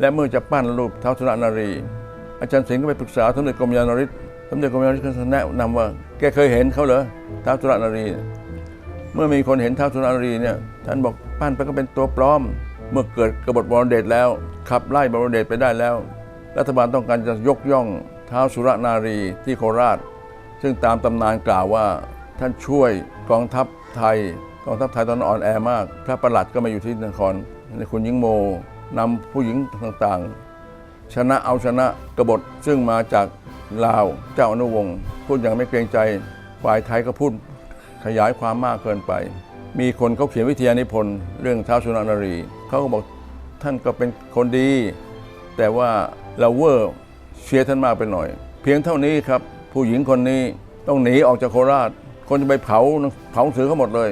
และเมื่อจะปั้นรูปเท้าสุรนารี อาจารย์สิงห์ก็ไปปรึกษาสมเด็จกรมยานริศสมเด็จกรมยานริศก็แนะนำว่า แกเคยเห็นเขาเหรอเท้าสุรนารี เมื่อมีคนเห็นเท้าสุรนารีเนี่ยท่านบอกปั้นไปก็เป็นตัวปลอม เมื่อเกิดกบฏบรเดชแล้ว ขับไล่บรเดชไปได้แล้ว รัฐบาลต้องการจะยกย่องเท้าสุรนารีที่โคราช ซึ่งตามตำนานกล่าวว่าท่านช่วยกองทัพไทยกองทัพไทยตอนอ่อนแอมาก พระประหลัดก็มาอยู่ที่นครในคุณหญิงโม นำผู้หญิงต่างๆ ชนะเอาชนะกบฏซึ่งมาจากลาวเจ้าอนุวงศ์พูดอย่างไม่เกรงใจฝ่ายไทยก็พูดขยายความมากเกินไป มีคนเขาเขียนวิทยานิพนธ์เรื่องเท้าสุรนารีเขาก็บอกท่านก็เป็นคนดี แต่ว่าเราเวอร์เชียร์ท่านมากไปหน่อย เพียงเท่านี้ครับ ผู้หญิงคนนี้ต้องหนีออกจากโคราช คนจะไปเผาเผาหนังสือเขาหมดเลย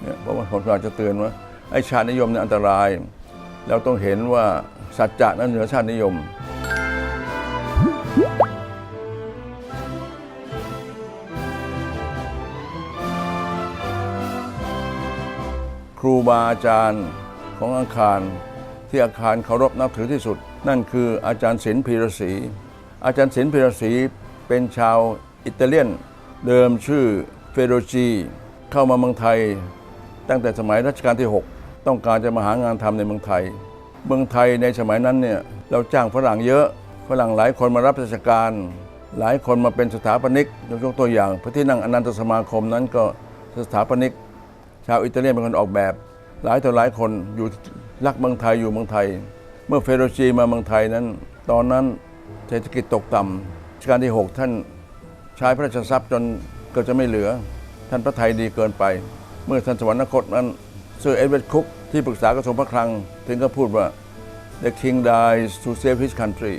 เนี่ยเพราะว่าคนอาจจะเตือนว่าไอ้ชาตินิยมเนี่ยอันตราย เราต้องเห็นว่าสัจจะนั้นเหนือชาตินิยม ครูบาอาจารย์ของอาคาร ที่อาคารเคารพนับถือที่สุด นั่นคืออาจารย์ศิลป์พีรศรีอาจารย์ศิลป์พีรศรีเป็นชาวอิตาเลียน เดิมชื่อเฟโรจี เข้ามาเมืองไทย ตั้งแต่สมัยรัชกาลที่ 6 ต้องการจะมาหางานทำในเมืองไทย เมืองไทยในสมัยนั้นเนี่ยเราจ้างฝรั่งเยอะฝรั่งหลายคนมารับราชการ หลายคนมาเป็นสถาปนิกยกตัวอย่าง พระที่นั่งอนันตสมาคมนั้นก็สถาปนิก ชาวอิตาเลียนเป็นคนออกแบบ หลายต่อหลายคนอยู่รักเมืองไทยอยู่เมืองไทย เมื่อเฟโรจีมาเมืองไทยนั้น ตอนนั้นเศรษฐกิจตกต่ำรัชกาลที่ 6 ท่านใช้พระราชทรัพย์จนเกือบจะไม่เหลือ ท่านพระไทยดีเกินไป เมื่อท่านสวรรคตนั้น เซอร์เอ็ดเวิร์ดคุกที่ปรึกษากระทรวงพระคลังถึงก็พูดว่า the king dies to save his country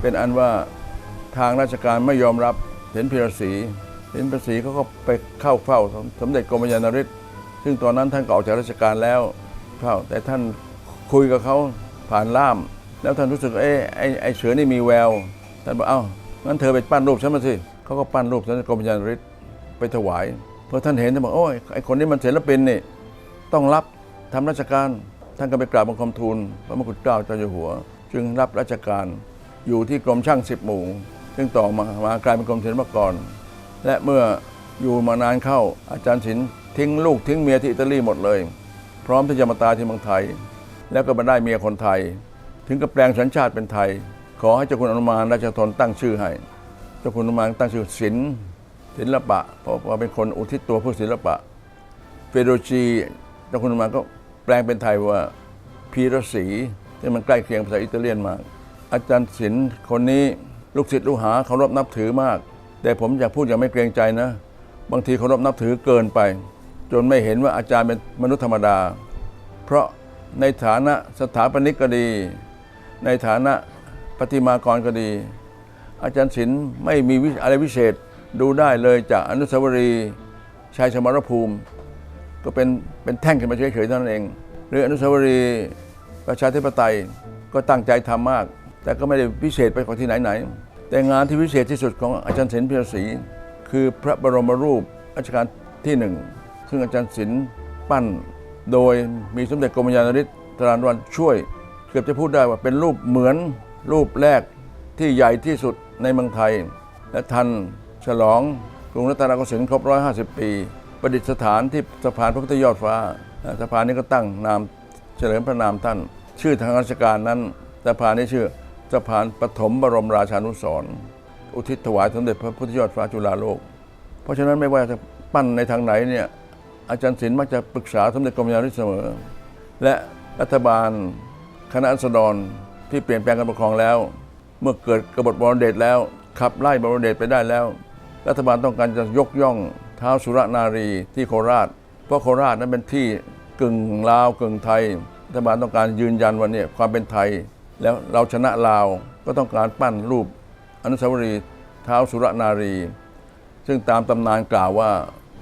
เป็นอันว่าทางราชการไม่ยอมรับเห็นพิรศรีเห็นพิรศรีเขาก็ไปเข้าเฝ้าสมเด็จกรมยานริศซึ่งตอนนั้นท่านก็ออกจากราชการแล้วเข้าแต่ท่านคุยกับเขาผ่านล่าม แล้วท่านรู้สึกเอ๊ะไอ้ไอ้เสือนี่มีแวว ท่านบอกเอ้างั้นเธอไปปั้นรูปฉันมาสิเขาก็ปั้นรูปสมเด็จกรมยานฤทธิ์ไปถวายพอท่านเห็นท่านบอกโอ้ยไอ้คนนี้มันศิลปินนี่ ต้องรับทำราชการท่านก็ไปกราบบังคมทูลพระมกุฎเกล้าเจ้าอยู่หัว จึงรับราชการอยู่ที่กรมช่างสิบหมู่ ซึ่งต่อมามากลายเป็นกรมศิลปากร และเมื่ออยู่มานานเข้าอาจารย์ศิลป์ทิ้งลูกทิ้งเมียที่อิตาลีหมดเลย พร้อมที่จะมาตายที่เมืองไทย แล้วก็มาได้เมียคนไทย ถึงกับแปลงสัญชาติเป็นไทย ขอให้เจ้าคุณอนุมานราชทนตั้งชื่อให้ เจ้าคุณอนุมานตั้งชื่อศิลป์ศิลปะเพราะว่าเป็นคนอุทิศตัวเพื่อศิลปะเฟโดจี จ้าคุณอนุมาก็แปลงเป็นไทยว่าพีรศรีที่มันใกล้เคียงภาษาอิตาเลียนมาก อาจารย์ศิลป์คนนี้ลูกศิษย์ลูกหาเคารพนับถือมาก แต่ผมอยากพูดอย่างไม่เกรงใจนะ บางทีเคารพนับถือเกินไป จนไม่เห็นว่าอาจารย์เป็นมนุษย์ธรรมดา เพราะในฐานะสถาปนิกก็ดี ในฐานะปฏิมากรก็ดี อาจารย์ศิลป์ไม่มีอะไรวิเศษดูได้เลยจากอนุสาวรีย์ชัยสมรภูมิ ก็เป็นเป็นแท่งขึ้นมาเฉยๆเท่านั้นเอง หรืออนุสาวรีย์ประชาธิปไตยก็ตั้งใจทำมาก แต่ก็ไม่ได้พิเศษไปกว่าที่ไหนๆแต่งานที่พิเศษที่สุดของอาจารย์ศิลป์พิรศรีคือพระบรมรูปรัชกาลที่หนึ่งซึ่งอาจารย์ศิลป์ปั้น โดยมีสมเด็จกรมยานริศตรานวันช่วย เกือบจะพูดได้ว่าเป็นรูปเหมือนรูปแรกที่ใหญ่ที่สุดในเมืองไทย และทันฉลองกรุงรัตนโกสินทร์ครบ 150 ปี ประดิษฐานที่สะพานพระพุทธยอดฟ้าสะพานนี้ก็ตั้งนามเฉลิมพระนามท่าน ชื่อทางราชการนั้นสะพานนี้ชื่อสะพานปฐมบรมราชานุสรอุทิศถวายสมเด็จพระพุทธยอดฟ้าจุฬาโลก เพราะฉะนั้นไม่ว่าจะปั้นในทางไหนเนี่ยอาจารย์ศิลป์มักจะปรึกษาสมเด็จกรมยานริเสมอ และรัฐบาลคณะรัษฎรที่เปลี่ยนแปลงการปกครองแล้ว เมื่อเกิดกบฏบรเดชแล้วขับไล่บรเดชไปได้แล้ว รัฐบาลต้องการจะยกย่อง ท้าวสุรนารีที่โคราช เพราะโคราชนั้นเป็นที่กึ่งลาวกึ่งไทยรัฐบาลต้องการยืนยันว่าเนี่ยความเป็นไทย แล้วเราชนะลาวก็ต้องการปั้นรูปอนุสาวรีย์เท้าวสุรนารี ซึ่งตามตำนานกล่าวว่า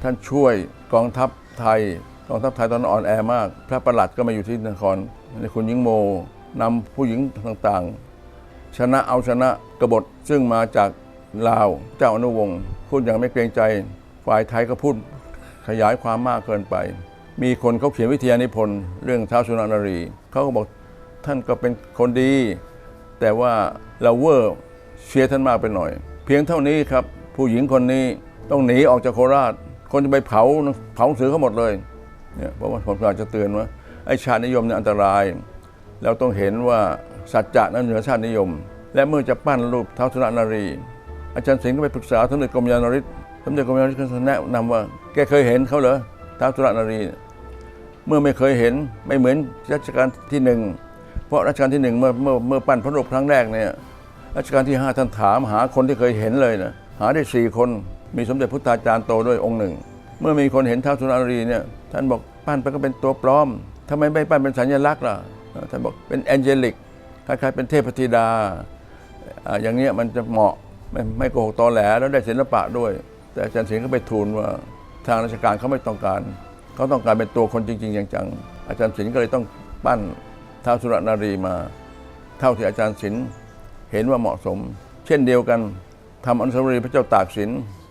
ท่านช่วยกองทัพไทยกองทัพไทยตอนอ่อนแอมาก พระประหลัดก็มาอยู่ที่นครในคุณหญิงโมนำผู้หญิงต่างๆ ชนะเอาชนะกบฏซึ่งมาจากลาวเจ้าอนุวงศ์พูดอย่างไม่เกรงใจ ฝ่ายไทยก็พูดขยายความมากเกินไป มีคนเขาเขียนวิทยานิพนธ์เรื่องท้าวสุรนารี เขาก็บอกท่านก็เป็นคนดี แต่ว่าเราเวอร์เชียร์ท่านมากไปหน่อย เพียงเท่านี้ครับ ผู้หญิงคนนี้ต้องหนีออกจากโคราช คนจะไปเผาเผาหนังสือเขาหมดเลยเนี่ยเพราะว่าผมอยากจะเตือนว่าไอ้ชาตินิยมเนี่ยอันตรายแล้วต้องเห็นว่าสัจจะนั้นเหนือชาตินิยม และเมื่อจะปั้นรูปเท้าสุรนารี อาจารย์สิงห์ก็ไปปรึกษาสมเด็จกรมยานริศ สมเด็จกรมยานริศก็แนะนำว่า แกเคยเห็นเขาเหรอท้าวสุรนารี เมื่อไม่เคยเห็นไม่เหมือนรัชกาลที่หนึ่งเพราะรัชกาลที่หนึ่งเมื่อเมื่อเมื่อปั้นพระรูปครั้งแรกเนี่ยรัชกาลที่ห้าท่านถามหาคนที่เคยเห็นเลยนะหาได้สี่คนมีสมเด็จพุทธาจารย์โตด้วยองค์หนึ่ง เมื่อมีคนเห็นท้าวสุรนารีเนี่ยท่านบอกปั้นไปก็เป็นตัวปลอมทำไมไม่ปั้นเป็นสัญลักษณ์ล่ะท่านบอกเป็นแองเจลิกคล้ายๆเป็นเทพธิดา อย่างเงี้ยมันจะเหมาะไม่ไม่โกหกตอแหลแล้วได้ศิลปะด้วย แต่อาจารย์สิงห์ก็ไปทูลว่าทางราชการเขาไม่ต้องการ เขาต้องการเป็นตัวคนจริงๆจังๆอาจารย์ศิลป์ก็เลยต้องปั้นท้าวสุรนารีมา เท่าที่อาจารย์ศิลป์เห็นว่าเหมาะสม เช่นเดียวกันทำอนุสาวรีย์พระเจ้าตากสิน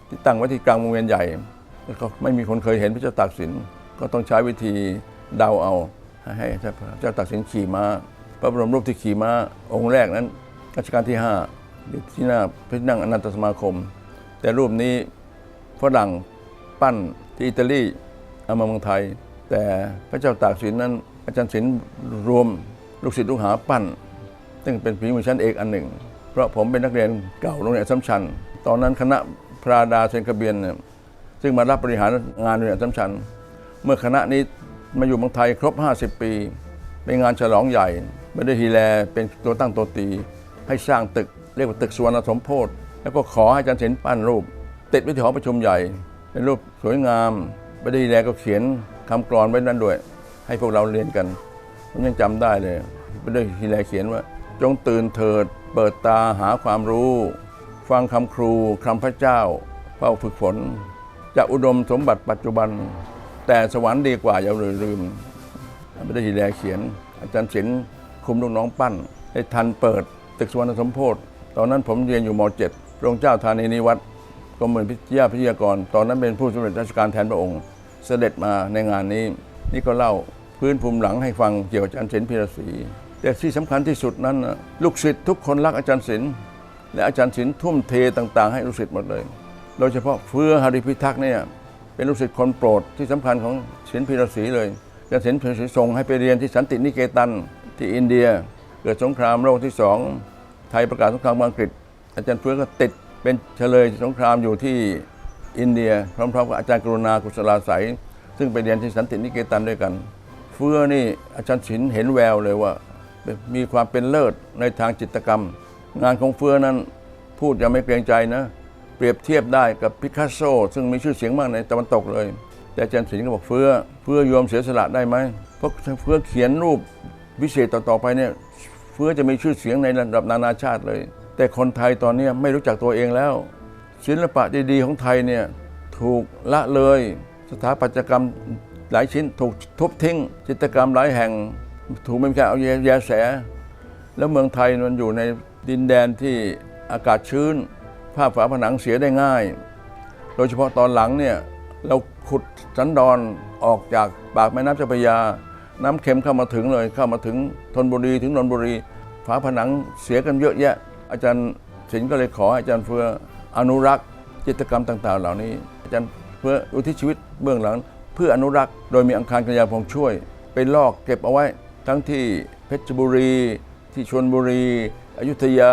ที่ตั้งไว้ที่กลางวงเวียนใหญ่แล้วก็ไม่มีคนเคยเห็นพระเจ้าตากสินก็ต้องใช้วิธีเดาเอาให้พระเจ้าตากสินขี่ม้าพระบรมรูปที่ขี่ม้าองค์แรกนั้นรัชกาลที่ห้าที่หน้าพระนั่งอนันตสมาคม แต่รูปนี้ ฝรั่งปั้นที่อิตาลีเอามาเมืองไทย แต่พระเจ้าตากสินนั้น อาจารย์ศิลรวมลูกศิษย์ลูกหาปั้น ซึ่งเป็นฝีมือชั้นเอกอันหนึ่ง เพราะผมเป็นนักเรียนเก่าโรงเรียนสัมชัญตอนนั้นคณะพระดาเซนกระเบียนเนี่ยซึ่งมารับบริหารงานโรงเรียนสัมชัญเมื่อคณะนี้มาอยู่เมืองไทยครบ 50 ปี เป็นงานฉลองใหญ่ไม่ได้ทีแลเป็นตัวตั้งตัวตี ให้สร้างตึกเรียกว่าตึกสุวรรณสมโพธิแล้วก็ขอให้อาจารย์ศิลป์ปั้นรูป ติดไว้ที่หอประชุมใหญ่ เป็นรูปสวยงามไม่ได้แลก็เขียนคำกรอนไว้นั่นด้วย ให้พวกเราเรียนกันผมยังจำได้เลยไม่ได้ทีแลเขียนว่า จงตื่นเถิด เปิดตาหาความรู้ ฟังคำครูคำพระเจ้าเฝ้าฝึกฝนจะอุดมสมบัติปัจจุบัน แต่สวรรค์ดีกว่าอย่าลืมไม่ได้ทีแลเขียน อาจารย์ศิลป์คุมลูกน้องปั้นให้ทันเปิด ตึกสุวรรณสมโพธิตอนนั้นผมเรียนอยู่ม .7 พรงเจ้าธานีนิวัตร กรมหมื่นพิทยาพิทยากร ตอนนั้นเป็นผู้สำเร็จราชการแทนพระองค์ เสด็จมาในงานนี้ นี่ก็เล่าพื้นภูมิหลังให้ฟังเกี่ยวกับอาจารย์ศิลป์พิรศรีแต่ที่สำคัญที่สุดนั้น ลูกศิษย์ทุกคนรักอาจารย์ศิลป์และอาจารย์ศิลป์ทุ่มเทต่าง ๆ ให้ลูกศิษย์หมดเลย โดยเฉพาะเฟื้อหริพิทักษ์เนี่ยเป็นลูกศิษย์คนโปรดที่สำคัญของศิลป์พิรศรีเลยอาจารย์ศิลป์พิรศรีส่งให้ไปเรียนที่สันตินิเกตันที่อินเดีย เกิดสงครามโลกที่สองไทยประกาศสงครามอังกฤษ อาจารย์เฟื้อก็ติด เป็นเฉลยสงครามอยู่ที่อินเดีย พร้อมๆกับอาจารย์กรุณากุศลาใสยซึ่งไปเรียนที่สันตินิเกตันด้วยกัน เฟื้อนี่อาจารย์ศิลเห็นแววเลยว่า มีความเป็นเลิศในทางจิตกรรม งานของเฟื้อนั้นพูดยังไม่เกรงใจนะ เปรียบเทียบได้กับพิคัสโซ ซึ่งมีชื่อเสียงมากในตะวันตกเลย แต่อาจารย์ศิลป์ก็บอกเฟื้อเฟื้อยอมเสียสละได้ไหมเพราะเฟื้อเขียนรูปวิเศษต่อๆไปเนี่ยเฟื้อจะมีชื่อเสียงในระดับนานาชาติเลย แต่คนไทยตอนนี้ไม่รู้จักตัวเองแล้ว ศิลปะดีๆของไทยเนี่ยถูกละเลย สถาปัตยกรรมหลายชิ้นถูกทุบทิ้งจิตรกรรมหลายแห่งถูกไม่มีการเอาแยแส แล้วเมืองไทยมันอยู่ในดินแดนที่อากาศชื้น ภาพฝาผนังเสียได้ง่าย โดยเฉพาะตอนหลังเนี่ยเราขุดสันดอนออกจากปากแม่น้ำเจ้าพระยา น้ำเค็มเข้ามาถึงเลยเข้ามาถึงธนบุรีถึงนนบุรี ฝาผนังเสียกันเยอะแยะ อาจารย์ศิลป์ก็เลยขออาจารย์เฟืออนุรักษ์จิตกรรมต่าง ๆ เหล่านี้ อาจารย์เพื่ออุทิศชีวิตเบื้องหลัง เพื่ออนุรักษ์โดยมีอังคารกัญญาพงษ์ช่วย ไปลอกเก็บเอาไว้ทั้งที่เพชรบุรี ที่ชนบุรี อยุธยา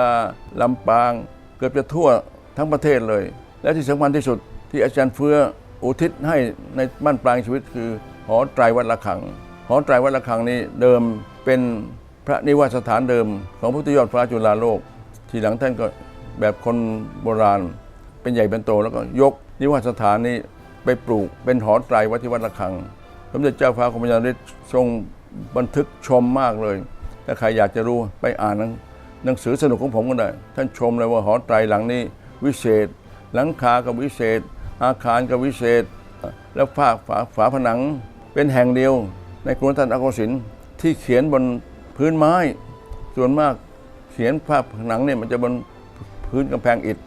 ลำปาง เกือบจะทั่วทั้งประเทศเลย และที่สำคัญที่สุดที่อาจารย์เฟืออุทิศให้ในบ้านปลายชีวิตคือหอไตรวัดละขังหอไตรวัดระฆังนี้เดิมเป็นพระนิวาสสถานเดิมของพุทธยอดฟ้าจุฬาโลก ทีหลังท่านก็แบบคนโบราณ เป็นใหญ่เป็นโตแล้วก็ยกนิวาสถานนี้ไปปลูกเป็นหอไตรวัดที่วัดระฆัง สมเด็จเจ้าฟ้ากรมยานฤทธิ์ทรงบันทึกชมมากเลย ถ้าใครอยากจะรู้ไปอ่านหนังนงสือสนุกของผมก็ได้ ท่านชมเลยว่าหอไตรหลังนี้วิเศษ หลังคาก็วิเศษ อาคารก็วิเศษ แล้วฝาฝาฝาผนังเป็นแห่งเดียว ในกรุงรัตนโกสินทร์ที่เขียนบนพื้นไม้ ส่วนมาก ขียนภาพผนังเนี่ยมันจะบนพื้นกำแพงอิฐ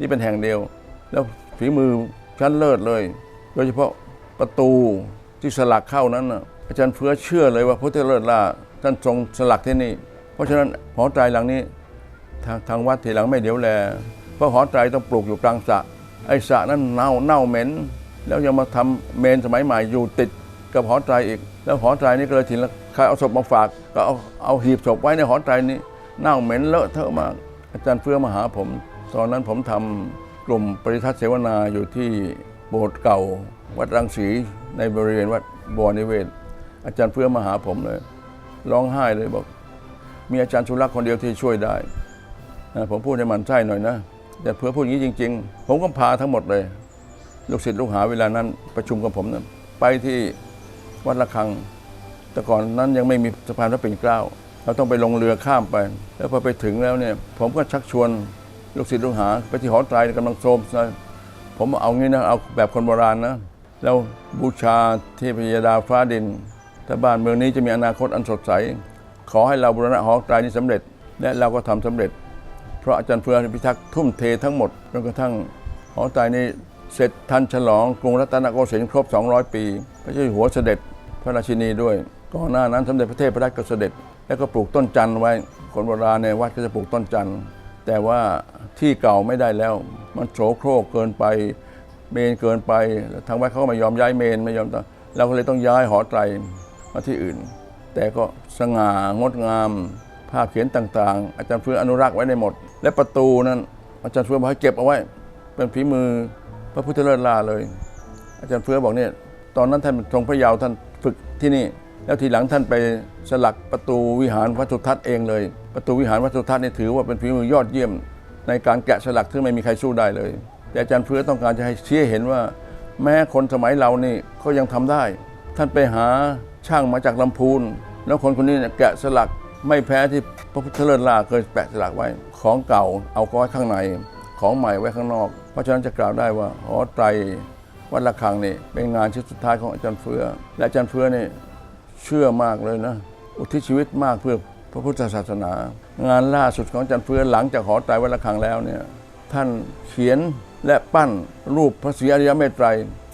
นี่เป็นแห่งเดียว แล้วฝีมือชั้นเลิศเลย โดยเฉพาะประตูที่สลักเข้านั้นอาจารย์เฟื้อเชื่อเลยว่าพุทเลิศล่าท่านทรงสลักที่นี่ เพราะฉะนั้นหอไตรหลังนี้ทางทางวัดทีหลังไม่เดี๋ยวแล เพราะหอไตรต้องปลูกอยู่กลางสระไอ้สระนั้นเน่าเน่าเหม็น แล้วยังมาทำเมนสมัยใหม่อยู่ติดกับหอไตรอีก แล้วหอไตรนี่ก็เลยทีละใครเอาศพมาฝากก็เอาเอาหีบศพไว้ในหอไตรนี้ เน่าเหม็นเลอะเทอะมาก อาจารย์เฟื่อมาหาผม ตอนนั้นผมทำกลุ่มปริทัศน์เสวนาอยู่ที่โบสถ์เก่า วัดรังสีในบริเวณวัดบวรนิเวศ อาจารย์เฟื่อมาหาผมเลย ร้องไห้เลยบอก มีอาจารย์สุรักษ์คนเดียวที่ช่วยได้นะผมพูดให้มันใช่หน่อยนะแต่เพื่อพูดอย่างนี้จริง ๆ ผมก็พาทั้งหมดเลย ลูกศิษย์ลูกหาเวลานั้นประชุมกับผมนะไปที่วัดระฆัง แต่ก่อนนั้นยังไม่มีสะพานพระปิ่นเกล้า เราต้องไปลงเรือข้ามไป แล้วพอไปถึงแล้วเนี่ยผมก็ชักชวนลูกศิษย์ลูกหา ไปที่หอไตรกำลังโทรมนะผมเอางี้นะเอาแบบคนโบราณนะแล้วบูชาเทพยดาฟ้าดินถ้าบ้านเมืองนี้จะมีอนาคตอันสดใส ขอให้เราบูรณะหอไตรนี้สำเร็จ และเราก็ทำสำเร็จ เพราะอาจารย์เฟืองพิทักษ์ทุ่มเททั้งหมดจนกระทั่งหอไตรนี้เสร็จทันฉลองกรุงรัตนโกสินทร์ครบ 200 ปี พระเจ้าอยู่หัวเสด็จพระราชินีด้วย ก่อนหน้านั้นสมเด็จพระเทพรัตน์ก็เสด็จ แล้วก็ปลูกต้นจันทร์ไว้ คนโบราณในวัดก็จะปลูกต้นจันทร์แต่ว่าที่เก่าไม่ได้แล้ว มันโสโครกเกินไป เมนเกินไป ทางวัดเขาก็ไม่ยอมย้ายเมนไม่ยอมต่อเราก็เลยต้องย้ายหอไตรมาที่อื่น แต่ก็สง่างดงามภาพเขียนต่างๆ อาจารย์เฟื่องอนุรักษ์ไว้ในหมด และประตูนั้น อาจารย์เฟื่องบอกให้เก็บเอาไว้ เป็นฝีมือพระพุทธเลิศลาเลย อาจารย์เฟื่องบอกเนี่ยตอนนั้นท่านทรงพระเยาว์ท่านฝึกที่นี่ แล้วทีหลังท่านไปสลักประตูวิหารวัดสุทัศน์เองเลย ประตูวิหารวัดสุทัศน์นี่ถือว่าเป็นฝีมือยอดเยี่ยม ในการแกะสลักซึ่งไม่มีใครสู้ได้เลย แต่อาจารย์เฟืองต้องการจะให้ชี้ให้เห็นว่า แม้คนสมัยเรานี่เขายังทำได้ ท่านไปหาช่างมาจากลำพูน แล้วคนคนนี้เนี่ยแกะสลักไม่แพ้ที่พระพุทธเลิศลาเคยแปะสลักไว้ ของเก่าเอาไว้ข้างใน ของใหม่ไว้ข้างนอก เพราะฉะนั้นจะกล่าวได้ว่าหอไตรวัดระฆังนี่เป็นงานชิ้นสุดท้ายของอาจารย์เฟือ และอาจารย์เฟือนี่ เชื่อมากเลยนะ อุทิศชีวิตมากเพื่อพระพุทธศาสนา งานล่าสุดของอาจารย์เฟือหลังจากหอไตรวัดระฆังแล้วเนี่ยท่านเขียนและปั้นรูปพระศรีอริยเมตไตร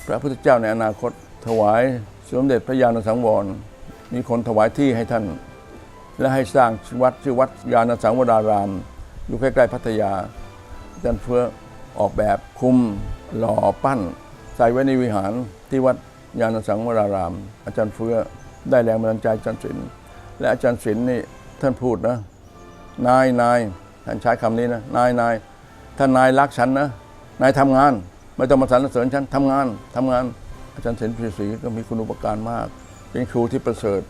พระพุทธเจ้าในอนาคต ถวายสมเด็จพระยาณสังวร มีคนถวายที่ให้ท่าน และให้สร้างวัดชื่อวัดยาณสังวราราม อยู่ใกล้ๆพัทยาอาจารย์เฟือออกแบบคุมหล่อปั้น ใส่ไว้ในวิหารที่วัดยาณสังวราราม อาจารย์เฟือ ได้แรงบันดาลใจอาจารย์ศิลป์และอาจารย์ศิลป์นี่ท่านพูดนะ นายนายท่านใช้คำนี้นะนายนายถ้านายรักฉันนะนายทำงาน ไม่ต้องมาสรรเสริญฉันทำงานทำงาน อาจารย์เสนพิศรีก็มีคุณอุปการมาก เป็นครูที่ประเสริฐ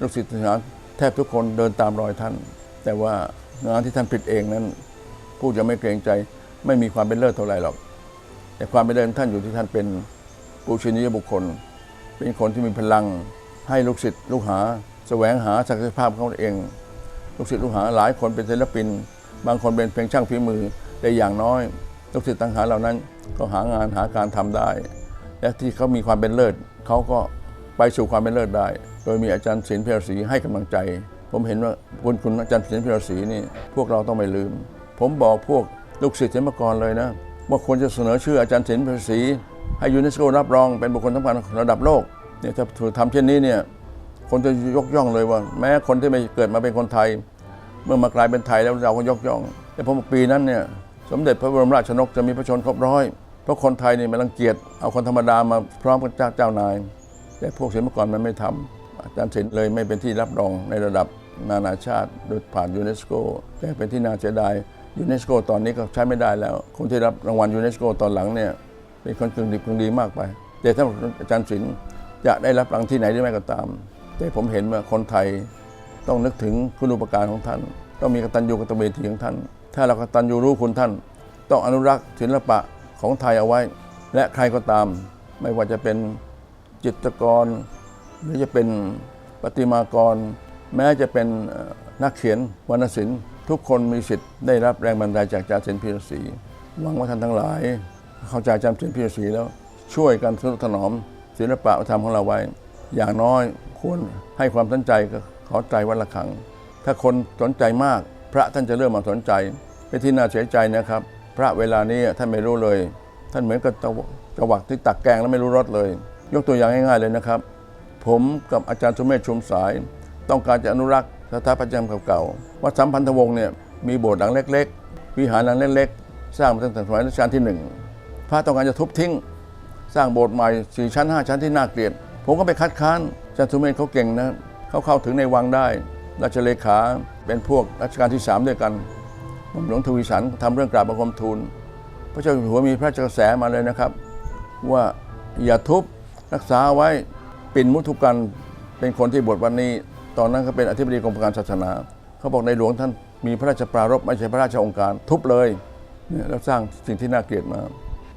ลูกศิษย์ลูกหาแทบทุกคนเดินตามรอยท่าน แต่ว่างานที่ท่านผลิตเองนั้นพูดจะไม่เกรงใจไม่มีความเป็นเลิศเท่าไหร่หรอก แต่ความเป็นเลิศท่านอยู่ที่ท่านเป็นปูชนียบุคคล เป็นคนที่มีพลัง ให้ลูกศิษย์ลูกหาแสวงหาศักยภาพของเขาเอง ลูกศิษย์ลูกหาหลายคนเป็นศิลปิน บางคนเป็นเพียงช่างฝีมือแต่อย่างน้อย ลูกศิษย์ต่างหากเหล่านั้นก็หางานหาการทำได้ และที่เขามีความเป็นเลิศเขาก็ไปสู่ความเป็นเลิศได้ โดยมีอาจารย์ศิลป์เพรศรีให้กำลังใจ ผมเห็นว่าบุญคุณอาจารย์ศิลป์เพรศรีนี่พวกเราต้องไม่ลืม ผมบอกพวกลูกศิษย์ศิลปากรเลยนะว่าควรจะเสนอชื่ออาจารย์ศิลป์เพรศรีให้ยูเนสโกรับรองเป็นบุคคลสำคัญระดับโลก เนี่ยถ้าถูกทำเช่นนี้เนี่ยคนจะยกย่องเลยว่า แม้คนที่ไม่เกิดมาเป็นคนไทย เมื่อมากลายเป็นไทยแล้วเราก็ยกย่องแต่พอปีนั้นเนี่ยสมเด็จพระบรมราชชนกจะมีพระชนครบร้อยเพราะคนไทยนี่มันรังเกียจเอาคนธรรมดามาพร้อมกับเจ้าเจ้านาย แต่พวกศิลปากรมันไม่ทำอาจารย์ศิลป์เลยไม่เป็นที่รับรองในระดับนานาชาติโดยผ่านยูเนสโกแต่เป็นที่น่าเสียดายยูเนสโกตอนนี้ก็ใช้ไม่ได้แล้ว คนที่รับรางวัลยูเนสโกตอนหลังเนี่ยเป็นคนกึ่งดีกึ่งดีมากไป แต่ถ้าอาจารย์ศิลป์ จะได้รับรางที่ไหนหรือไม่ก็ตาม แต่ผมเห็นว่าคนไทยต้องนึกถึงคุณอุปการของท่าน ต้องมีกตัญญูกตเวทีของท่าน ถ้าเรากตัญญูรู้คุณท่าน ต้องอนุรักษ์ศิลปะของไทยเอาไว้ และใครก็ตาม ไม่ว่าจะเป็นจิตรกร หรือจะเป็นประติมากร แม้จะเป็นนักเขียนวรรณศิลป์ทุกคนมีสิทธิ์ได้รับแรงบันดาลใจจากจารย์เซนพิรศรีหวังว่าท่านทั้งหลาย เข้าใจจารย์เซนพิรศรีแล้วช่วยกันสนุถนอม ศิลปะวัฒนธรรมของเราไว้ อย่างน้อยควรให้ความสนใจกับขอใจวัดละขังถ้าคนสนใจมาก พระท่านจะเริ่มมาสนใจเป็นที่น่าเสียใจนะครับ พระเวลานี้ท่านไม่รู้เลย ท่านเหมือนกับจะจะหวักที่ตักแกงแล้วไม่รู้รสเลย ยกตัวอย่างง่ายๆเลยนะครับ ผมกับอาจารย์สุเมธชุมสาย ต้องการจะอนุรักษ์สถาปัตยกรรมเก่าๆวัดสัมพันธวงศ์เนี่ยมีโบสถ์หลังเล็ก ๆ วิหารหลังเล็กๆ สร้างมาตั้งแต่สมัยรัชกาลที่หนึ่งพระต้องการจะทุบทิ้ง สร้างโบสถ์ใหม่สี่ชั้นห้าชั้นที่น่าเกลียด ผมก็ไปคัดค้านจารย์สุเมธเขาเก่งนะเขาเข้าถึงในวังได้ ราชเลขาเป็นพวกรัชกาลที่สามด้วยกันหม่อมหลวงทวีสันทำเรื่องกราบบังคมทูล พระเจ้าอยู่หัวมีพระราชกระแสมาเลยนะครับ ว่าอย่าทุบรักษาไว้ปิ่นมุทุกันเป็นคนที่บวชวันนี้ ตอนนั้นเขาเป็นอธิบดีกรมการศาสนา เขาบอกในหลวงท่านมีพระราชปรารภไม่ใช่พระราชองค์การทุบเลยเนี่ยแล้วสร้างสิ่งที่น่าเกลียดมา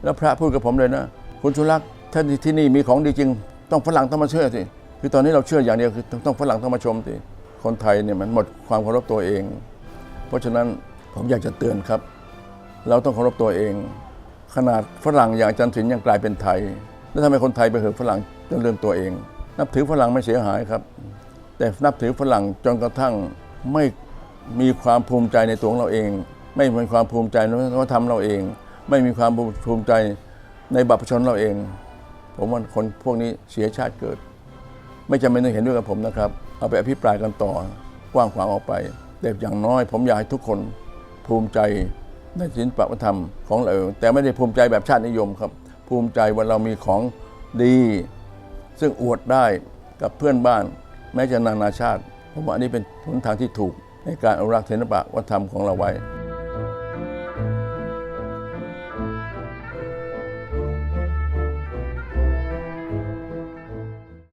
แล้วพระพูดกับผมเลยนะ คุณชุลักษณ์ถ้าที่นี่มีของดีจริง ต้องฝรั่งต้องมาเชื่อสิคือตอนนี้เราเชื่ออย่างเดียวคือต้องฝรั่งต้องมาชมสิคนไทยเนี่ยมันหมดความเคารพตัวเอง เพราะฉะนั้นผมอยากจะเตือนครับ เราต้องเคารพตัวเอง ขนาดฝรั่งอย่างอาจารย์ศิลป์ยังกลายเป็นไทย แล้วทำไมคนไทยไปเหือฝรั่งจนเรื่องตัวเอง นับถือฝรั่งไม่เสียหายครับ แต่นับถือฝรั่งจนกระทั่งไม่มีความภูมิใจในตัวของเราเอง ไม่มีความภูมิใจในวัฒนธรรมเราเอง ไม่มีความภูมิใจ ในบัตรประชาชนเราเอง ผมว่าคนพวกนี้เสียชาติเกิด ไม่จำเป็นต้องเห็นด้วยกับผมนะครับ เอาไปอภิปรายกันต่อกว้างขวางออกไปแต่อย่างน้อย ผมอยากให้ทุกคนภูมิใจในศิลปวัฒนธรรมของเราแต่ไม่ได้ภูมิใจแบบชาตินิยมครับ ภูมิใจว่าเรามีของดี ซึ่งอวดได้กับเพื่อนบ้าน แม้จะนานาชาติผมว่าอันนี้เป็นหนทางที่ถูกในการอนุรักษ์ศิลปะวัฒนธรรมของเราไว้